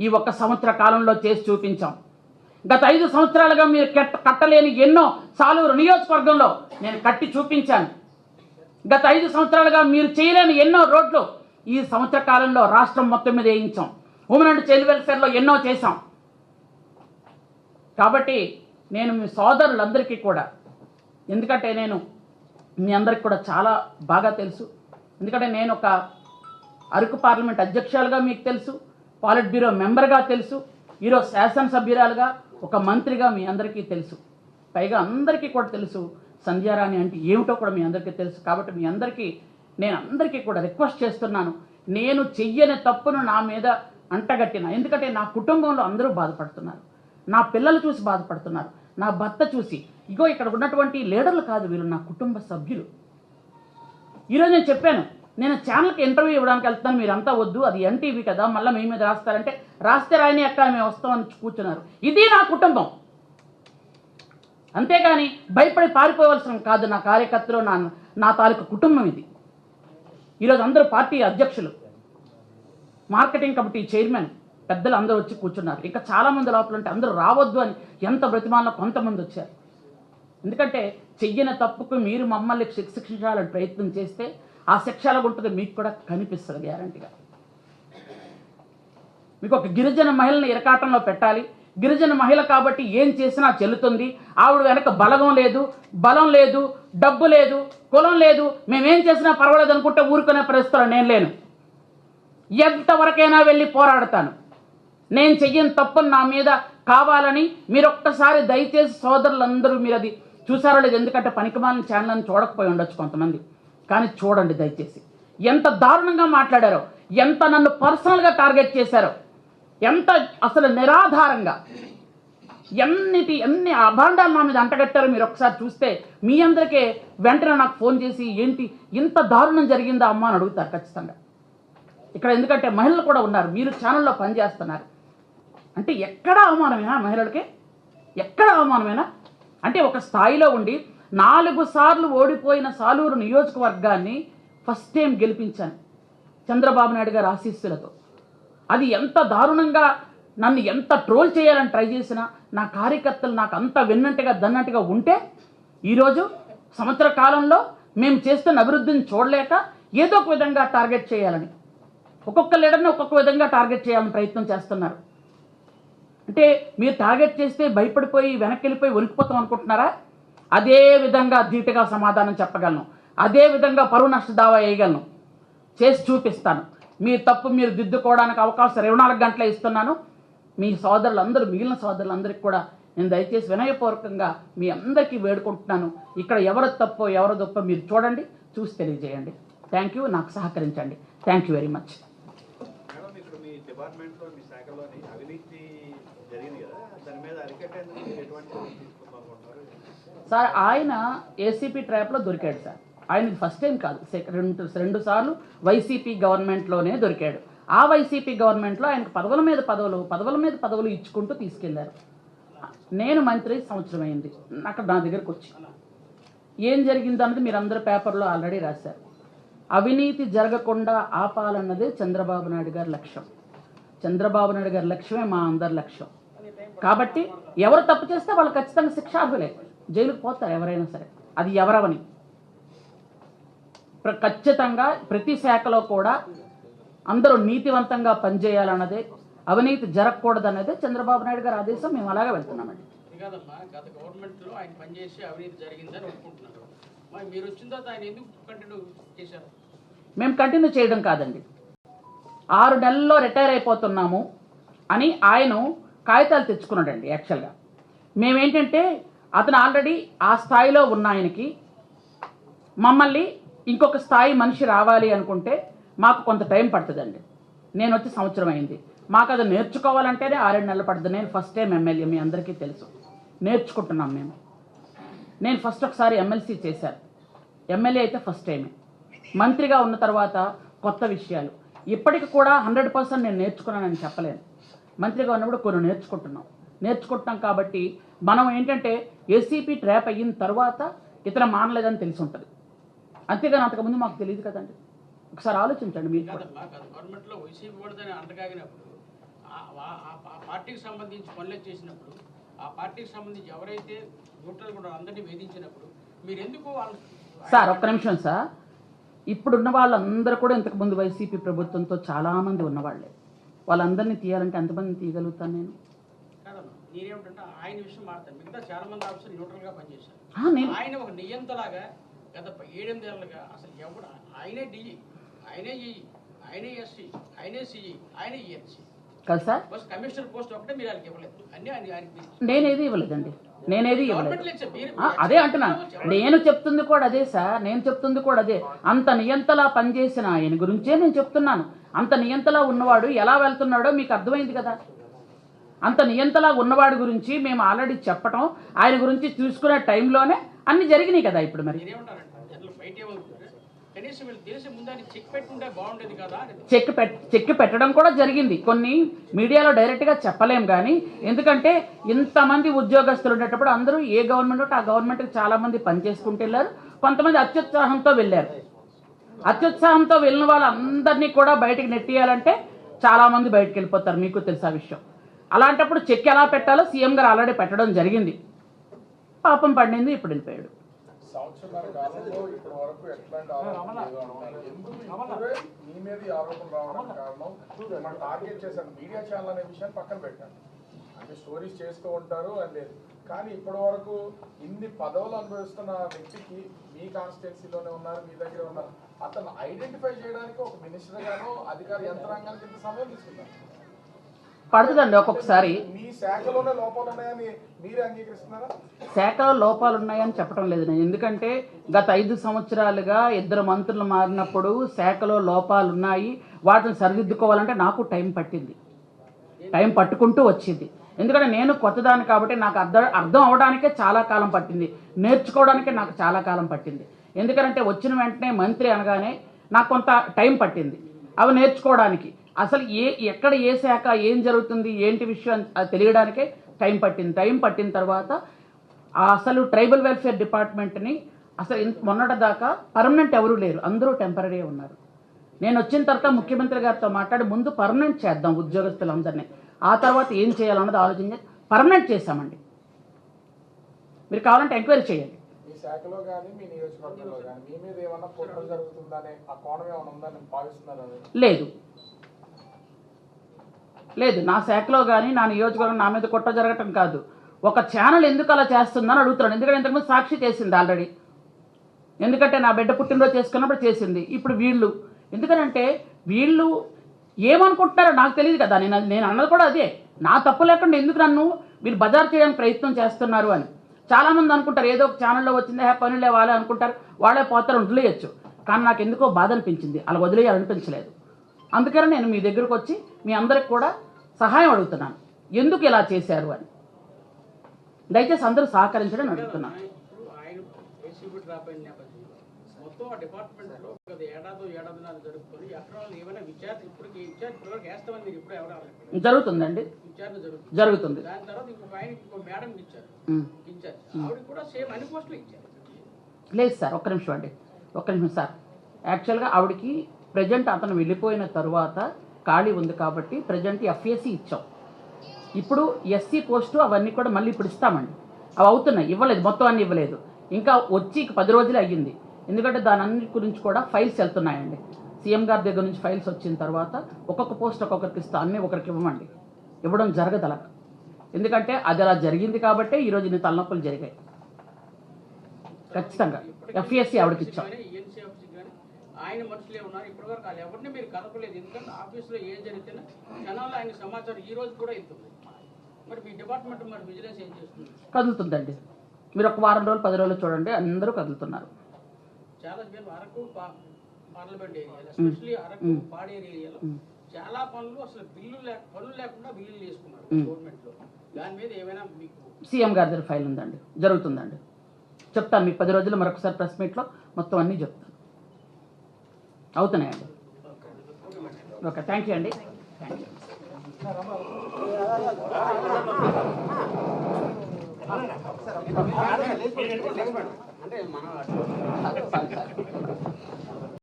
ఈ ఒక్క సంవత్సర కాలంలో చేసి చూపించాం. గత ఐదు సంవత్సరాలుగా మీరు కట్ట కట్టలేని ఎన్నో సాలూరు నియోజకవర్గంలో నేను కట్టి చూపించాను. గత ఐదు సంవత్సరాలుగా మీరు చేయలేని ఎన్నో రోడ్లు ఈ సంవత్సర కాలంలో రాష్ట్రం మొత్తం మీద వేయించాం. ఉమెన్ అండ్ చైల్డ్ వెల్ఫేర్లో ఎన్నో చేశాం. కాబట్టి నేను మీ సోదరులందరికీ కూడా ఎందుకంటే నేను మీ అందరికి కూడా చాలా బాగా తెలుసు. ఎందుకంటే నేను ఒక అరకు పార్లమెంట్ అధ్యక్షులుగా మీకు తెలుసు. పాలిట్ బ్యూరో మెంబర్గా తెలుసు ఈరోజు శాసనసభ్యురాలుగా ఒక మంత్రిగా మీ అందరికీ తెలుసు. పైగా అందరికీ కూడా తెలుసు సంధ్యారాణి అంటే ఏమిటో కూడా మీ అందరికీ తెలుసు. కాబట్టి మీ అందరికీ నేను అందరికీ కూడా రిక్వెస్ట్ చేస్తున్నాను నేను చెయ్యని తప్పును నా మీద అంటగట్టిన. ఎందుకంటే నా కుటుంబంలో అందరూ బాధపడుతున్నారు. నా పిల్లలు చూసి బాధపడుతున్నారు. నా భర్త చూసి ఇగో ఇక్కడ ఉన్నటువంటి లీడర్లు కాదు వీళ్ళు నా కుటుంబ సభ్యులు. ఈరోజు నేను చెప్పాను నేను ఛానల్కి ఇంటర్వ్యూ ఇవ్వడానికి వెళ్తాను మీరంతా వద్దు అది ఎన్టీవీ కదా మళ్ళీ మీ మీద రాస్తారంటే రాస్తే రాయని అక్క మేము వస్తామని కూర్చున్నారు. ఇది నా కుటుంబం. అంతేగాని భయపడి పారిపోవలసిన కాదు నా కార్యకర్తలు నా నా తాలూకు కుటుంబం ఇది. ఈరోజు అందరూ పార్టీ అధ్యక్షులు మార్కెటింగ్ కమిటీ చైర్మన్ పెద్దలు అందరూ వచ్చి కూర్చున్నారు. ఇంకా చాలామంది లోపల ఉంటే అందరూ రావద్దు అని ఎంత బ్రతిమాలలో కొంతమంది వచ్చారు. ఎందుకంటే చెయ్యని తప్పుకు మీరు మమ్మల్ని శిక్ష- శిక్షించాలని ప్రయత్నం చేస్తే ఆ శిక్ష ఎలా ఉంటుందో మీకు కూడా కనిపిస్తుంది గ్యారంటీగా. మీకు ఒక గిరిజన మహిళని ఇరకాటంలో పెట్టాలి. గిరిజన మహిళ కాబట్టి ఏం చేసినా చెల్లుతుంది. ఆవిడ వెనక బలగం లేదు బలం లేదు డబ్బు లేదు కులం లేదు. మేమేం చేసినా పర్వాలేదు అనుకుంటే ఊరుకునే పరిస్థితులు నేను లేను. ఎంతవరకైనా వెళ్ళి పోరాడతాను. నేను చెయ్యని తప్పును నా మీద కావాలని మీరు ఒక్కసారి దయచేసి సోదరులందరూ మీరు అది చూసారో లేదు ఎందుకంటే పనికిమాలిన ఛానల్ అని చూడకపోయి ఉండొచ్చు కొంతమంది. కానీ చూడండి దయచేసి. ఎంత దారుణంగా మాట్లాడారో ఎంత నన్ను పర్సనల్గా టార్గెట్ చేశారో ఎంత అసలు నిరాధారంగా. ఎన్నిటి ఎన్ని అభాండాలు నా మీద అంటగట్టారో మీరు ఒకసారి చూస్తే మీ అందరికే వెంటనే నాకు ఫోన్ చేసి ఏంటి ఇంత దారుణం జరిగిందా అమ్మ? అని అడుగుతారు ఖచ్చితంగా. ఇక్కడ ఎందుకంటే మహిళలు కూడా ఉన్నారు మీరు ఛానల్లో పనిచేస్తున్నారు. అంటే ఎక్కడ అవమానమేనా మహిళలకి? ఎక్కడ అవమానమేనా? అంటే ఒక స్థాయిలో ఉండి నాలుగు సార్లు ఓడిపోయిన సాలూరు నియోజకవర్గాన్ని ఫస్ట్ టైం గెలిపించాను చంద్రబాబు నాయుడు గారి ఆశీస్సులతో. అది ఎంత దారుణంగా నన్ను ఎంత ట్రోల్ చేయాలని ట్రై చేసినా నా కార్యకర్తలు నాకు అంత విన్నట్టుగా దన్నట్టుగా ఉంటే ఈరోజు సంవత్సర కాలంలో మేము చేస్తున్న అభివృద్ధిని చూడలేక ఏదో ఒక విధంగా టార్గెట్ చేయాలని ఒక్కొక్క లీడర్ని ఒక్కొక్క విధంగా టార్గెట్ చేయాలని ప్రయత్నం చేస్తున్నారు. అంటే మీరు టార్గెట్ చేస్తే భయపడిపోయి వెనక్కి వెళ్ళిపోయి వణికిపోతాం అనుకుంటున్నారా? అదే విధంగా ధీటుగా సమాధానం చెప్పగలను. అదే విధంగా పరువు నష్ట దావా వేయగలను. చేసి చూపిస్తాను. మీ తప్పు మీరు దిద్దుకోవడానికి అవకాశం ఇరవై నాలుగు గంటలే ఇస్తున్నాను. మీ సోదరులందరూ మిగిలిన సోదరులందరికీ కూడా నేను దయచేసి వినయపూర్వకంగా మీ అందరికీ వేడుకుంటున్నాను. ఇక్కడ ఎవరు తప్పో ఎవరు తప్పో మీరు చూడండి చూసి తెలియజేయండి. థ్యాంక్ యూ నాకు సహకరించండి. థ్యాంక్ యూ వెరీ మచ్ డిపార్ట్మెంట్లో మీ శాఖలోని అవినీతి జరిగింది కదా దాని మీద అరికట్టేందుకు ఎటువంటి సార్ ఆయన ఏసీపీ ట్రాప్లో దొరికాడు సార్. ఆయనకి ఫస్ట్ టైం కాదు. రెండు రెండు సార్లు వైసీపీ గవర్నమెంట్లోనే దొరికాడు. ఆ వైసీపీ గవర్నమెంట్లో ఆయనకు పదవుల మీద పదవులు పదవుల మీద పదవులు ఇచ్చుకుంటూ తీసుకెళ్ళారు. నేను మంత్రి సంవత్సరం అయింది. అక్కడ నా దగ్గరకు వచ్చి. ఏం జరిగింది అన్నది మీరు అందరు పేపర్లో ఆల్రెడీ రాశారు. అవినీతి జరగకుండా ఆపాలన్నదే చంద్రబాబు నాయుడు గారి లక్ష్యం. చంద్రబాబు నాయుడు గారి లక్ష్యమే మా అందరి లక్ష్యం. కాబట్టి ఎవరు తప్పు చేస్తే వాళ్ళు ఖచ్చితంగా శిక్షార్హులే జైలుకు పోతారు ఎవరైనా సరే. అది ఎవరవని. ఖచ్చితంగా ప్రతి శాఖలో కూడా అందరూ నీతివంతంగా పనిచేయాలన్నదే అవినీతి జరగకూడదన్నదే చంద్రబాబు నాయుడు గారి ఆదేశం. మేము అలాగే వెళ్తున్నామండి. అది కాదమ్మా. గత గవర్నమెంట్లో ఆయన పనిచేసి అవినీతి జరిగిందని ఒప్పుకుంటున్నారు మరి మీరు వచ్చిన తర్వాత ఆయన ఎందుకు కంటిన్యూ చేశారు? మేము కంటిన్యూ చేయడం కాదండి. ఆరు నెలల్లో రిటైర్ అయిపోతున్నాము అని ఆయన కాగితాలు తెచ్చుకున్నాడండి యాక్చువల్గా. మేమేంటంటే అతను ఆల్రెడీ ఆ స్థాయిలో ఉన్న ఆయనకి మమ్మల్ని ఇంకొక స్థాయి మనిషి రావాలి అనుకుంటే మాకు కొంత టైం పడుతుందండి. నేను వచ్చి సంవత్సరం అయింది. మాకు అది నేర్చుకోవాలంటేనే ఆరేడు నెలలు పడుతుంది. నేను ఫస్ట్ టైం ఎమ్మెల్యే మీ అందరికీ తెలుసు. నేర్చుకుంటున్నాం మేము. నేను ఫస్ట్ ఒకసారి ఎమ్మెల్సీ చేశాను. ఎమ్మెల్యే అయితే ఫస్ట్ టైమే మంత్రిగా ఉన్న తర్వాత కొత్త విషయాలు. ఇప్పటికి కూడా హండ్రెడ్ పర్సెంట్ నేను నేర్చుకున్నానని చెప్పలేను. మంత్రిగా ఉన్నప్పుడు కొన్ని నేర్చుకుంటున్నాం. నేర్చుకుంటున్నాం కాబట్టి మనం ఏంటంటే ఏసీపీ ట్రాప్ అయిన తర్వాత ఇతర మానలేదని తెలిసి ఉంటుంది అంతేగాని అంతకుముందు మాకు తెలియదు కదండి. ఒకసారి ఆలోచించండి మీరు గవర్నమెంట్లో వైసీపీ పడదని అంటగాగినప్పుడు ఆ- పార్టీకి సంబంధించి పనులు చేసినప్పుడు ఆ పార్టీకి సంబంధించి ఎవరైతే న్యూట్రల్ కూడా అందరినీ వేధించినప్పుడు మీరు ఎందుకు సార్ ఒక్క నిమిషం సార్. ఇప్పుడున్న వాళ్ళందరూ కూడా ఇంతకుముందు వైసీపీ ప్రభుత్వంతో చాలామంది ఉన్నవాళ్ళే వాళ్ళందరినీ తీయాలంటే ఎంతమందిని తీయగలుగుతాను నేను? నేనేమిటంటే ఆయన విషయం మాట్లాడతాను. మిగతా చాలా మంది ఆఫీసర్ న్యూట్రల్గా పనిచేశారు. ఆయన ఒక నియంతలాగా గత ప- ఏడెనిమిదేళ్ళుగా అసలు ఎవడు ఆయనే డిఈ ఆయనే ఈ ఆయనే ఎస్సీ ఆయనే సిఈ ఆయనే ఈఎన్సీ కదా సార్. బస్ కమిషనర్ పోస్ట్ ఒకటే మీరు ఆయనకి ఇవ్వలేదు. అన్ని ఆయన ఆయనకి నేనేది ఇవ్వలేదండి. నేనేది అదే అంటున్నాను. నేను చెప్తుంది కూడా అదే సార్. నేను చెప్తుంది కూడా అదే. అంత నియంతలా పనిచేసిన ఆయన గురించే నేను చెప్తున్నాను. అంత నియంతలా ఉన్నవాడు ఎలా వెళ్తున్నాడో మీకు అర్థమైంది కదా. అంత నియంతలా ఉన్నవాడి గురించి మేము ఆల్రెడీ చెప్పటం ఆయన గురించి చూసుకునే టైంలోనే అన్ని జరిగినాయి కదా ఇప్పుడు మరి. చెక్ పెట్ చెక్ పెట్టడం కూడా జరిగింది. కొన్ని మీడియాలో డైరెక్ట్గా చెప్పలేం కానీ ఎందుకంటే ఇంతమంది ఉద్యోగస్తులు ఉండేటప్పుడు అందరూ ఏ గవర్నమెంట్ ఉంటే ఆ గవర్నమెంట్కి చాలామంది పనిచేసుకుంటూ వెళ్ళారు. కొంతమంది అత్యుత్సాహంతో వెళ్ళారు. అత్యుత్సాహంతో వెళ్ళిన వాళ్ళందరినీ కూడా బయటికి నెట్టేయాలంటే చాలామంది బయటికి వెళ్ళిపోతారు. మీకు తెలుసా విషయం. అలాంటప్పుడు చెక్ ఎలా పెట్టాలో సీఎం గారు ఆల్రెడీ పెట్టడం జరిగింది. పాపం పండింది ఇప్పుడు వెళ్ళిపోయాడు. స్టోరీస్ చేస్తూ ఉంటారు కానీ ఇప్పటి వరకు ఇన్ని పదవులు అనుభవిస్తున్న వ్యక్తికి మీ కాన్స్టిట్యున్సీలోనే ఉన్నారు మీ దగ్గర ఉన్నారు. అతను ఐడెంటిఫై చేయడానికి ఒక మినిస్టర్ గాను అధికార యంత్రాంగానికి ఇంత సమయం తీసుకున్నారు. పడుతుందండి ఒక్కొక్కసారి. శాఖలో లోపాలు ఉన్నాయని చెప్పడం లేదు నేను. ఎందుకంటే గత ఐదు సంవత్సరాలుగా ఇద్దరు మంత్రులు మారినప్పుడు శాఖలో లోపాలు ఉన్నాయి వాటిని సరిదిద్దుకోవాలంటే నాకు టైం పట్టింది. టైం పట్టుకుంటూ వచ్చింది. ఎందుకంటే నేను కొత్తదాన్ని కాబట్టి నాకు అర్థం అర్థం అవడానికే చాలా కాలం పట్టింది. నేర్చుకోవడానికే నాకు చాలా కాలం పట్టింది. ఎందుకంటే వచ్చిన వెంటనే మంత్రి అనగానే నాకు కొంత టైం పట్టింది. అవి నేర్చుకోవడానికి. అసలు ఏ ఎక్కడ ఏ శాఖ ఏం జరుగుతుంది ఏంటి విషయం తెలియడానికే టైం పట్టింది. టైం పట్టిన తర్వాత అసలు ట్రైబల్ వెల్ఫేర్ డిపార్ట్మెంట్ని అసలు ఇంత మొన్నటి దాకా పర్మనెంట్ ఎవరూ లేరు. అందరూ టెంపరీ ఉన్నారు. నేను వచ్చిన తర్వాత ముఖ్యమంత్రి గారితో మాట్లాడి ముందు పర్మనెంట్ చేద్దాం ఉద్యోగస్తులందరినీ. ఆ తర్వాత ఏం చేయాలన్నది ఆలోచించి పర్మనెంట్ చేశామండి. మీరు కావాలంటే ఎంక్వైరీ చేయండి. మీ శాఖలో కానీ మీ నియోజకవర్గంలో కానీ మీ మీద ఏమన్నా కుట్ర జరుగుతుందనే ఆ కోణం ఏమైనా ఉందని భావిస్తున్నారని లేదు. లేదు నా శాఖలో కానీ నా నియోజకవర్గం నా మీద కుట్ర జరగటం కాదు. ఒక ఛానల్ ఎందుకు అలా చేస్తుందని అడుగుతున్నాను ఎందుకంటే ఇంతకుముందు సాక్షి చేసింది ఆల్రెడీ. ఎందుకంటే నా బిడ్డ పుట్టినరోజు చేసుకున్నప్పుడు చేసింది. ఇప్పుడు వీళ్ళు. ఎందుకనంటే వీళ్ళు ఏమనుకుంటున్నారో నాకు తెలియదు కదా. నేను నేను అన్నది కూడా అదే. నా తప్పు లేకుండా ఎందుకు నన్ను వీళ్ళు బజార్ చేయడానికి ప్రయత్నం చేస్తున్నారు అని. చాలామంది అనుకుంటారు ఏదో ఒక ఛానల్లో వచ్చిందే "హే, పనులే వాళ్ళే అనుకుంటారు. వాళ్ళే పోతారు వదిలేయచ్చు. కానీ నాకు ఎందుకో బాధ అనిపించింది. అలా వదిలేయాలనిపించలేదు. అందుకని నేను మీ దగ్గరకు వచ్చి మీ అందరికి కూడా సహాయం అడుగుతున్నాను. ఎందుకు ఇలా చేశారు అని. దయచేసి అందరూ సహకరించడం అడుగుతున్నాను. మొత్తం ఆ డిపార్ట్మెంట్లో గత ఏడాది ఏడాదిన్నర ఏమైనా విచారణ ఇప్పటికి విచారణ పిల్లలకి వేస్తామని మీరు ఇప్పుడు ఎవరు అడగలేదు. జరుగుతుందండి. విచారణ జరుగుతుంది. జరుగుతుంది. దాని తర్వాత ఇంకొక ఆయన ఇంకో మేడం ఇచ్చారు. ఉమ్. ఇన్ఛార్జ్ ఆవిడ కూడా సేమ్ అన్ని పోస్టులు ఇచ్చారు. లేదు సార్ ఒక్క నిమిషం అండి. ఒక్క నిమిషం సార్. యాక్చువల్గా ఆవిడకి ప్రజెంట్ అతను వెళ్ళిపోయిన తరువాత ఖాళీ ఉంది కాబట్టి ప్రజెంట్ ఎఫ్ఎస్సి ఇచ్చాం. ఇప్పుడు ఎస్సీ పోస్టు అవన్నీ కూడా మళ్ళీ ఇప్పుడు ఇస్తామండి. అవి అవుతున్నాయి. ఇవ్వలేదు. మొత్తం అన్ని ఇవ్వలేదు. ఇంకా వచ్చి ఇక పది రోజులు అయ్యింది. ఎందుకంటే దాని అన్ని గురించి కూడా ఫైల్స్ వెళ్తున్నాయండి. సీఎం గారి దగ్గర నుంచి ఫైల్స్ వచ్చిన తర్వాత ఒక్కొక్క పోస్ట్ ఒక్కొక్కరికి ఇస్తా. అన్నీ ఒకరికి ఇవ్వమండి. ఇవ్వడం జరగదు అలా. ఎందుకంటే అది అలా జరిగింది కాబట్టి ఈరోజు నీ తలనొప్పులు జరిగాయి. ఖచ్చితంగా. ఎఫ్ఎస్సి ఆవిడకి ఇచ్చాం. ఆయన మనుషులే ఉన్నారు ఇప్పటివరకు వాళ్ళు ఎవరిని మీరు కదపలేదు ఎందుకంటే ఆఫీస్లో ఏం జరిగితేనే జనాలు ఆయన సమాచారం ఈ రోజు కూడా వెళ్తుంది మరి మీ డిపార్ట్మెంట్ మరి విజిలెన్స్ ఏం చేస్తుంది? కదులుతుందండి. మీరు ఒక వారం రోజులు పది రోజులు చూడండి అందరూ కదులుతున్నారు. చాలా పేరు అరకు పార్లమెంట్ ఏరియాలో ఎస్పెషల్లీ అరకు పాడేరు ఏరియాలో చాలా పనులు అసలు బిల్లు లేక పనులు లేకుండా బిల్లులు చేసుకున్నారు గవర్నమెంట్లో దాని మీద ఏమైనా మీకు సీఎం గారి దగ్గర ఫైల్ ఉందండి జరుగుతుందండి. చెప్తాను మీకు పది రోజులు మరొకసారి ప్రెస్ మీట్లో మొత్తం అన్నీ చెప్తాను. అవుతున్నాయండి. ఓకే థ్యాంక్ యూ అండి. థ్యాంక్ యూ అంటే మన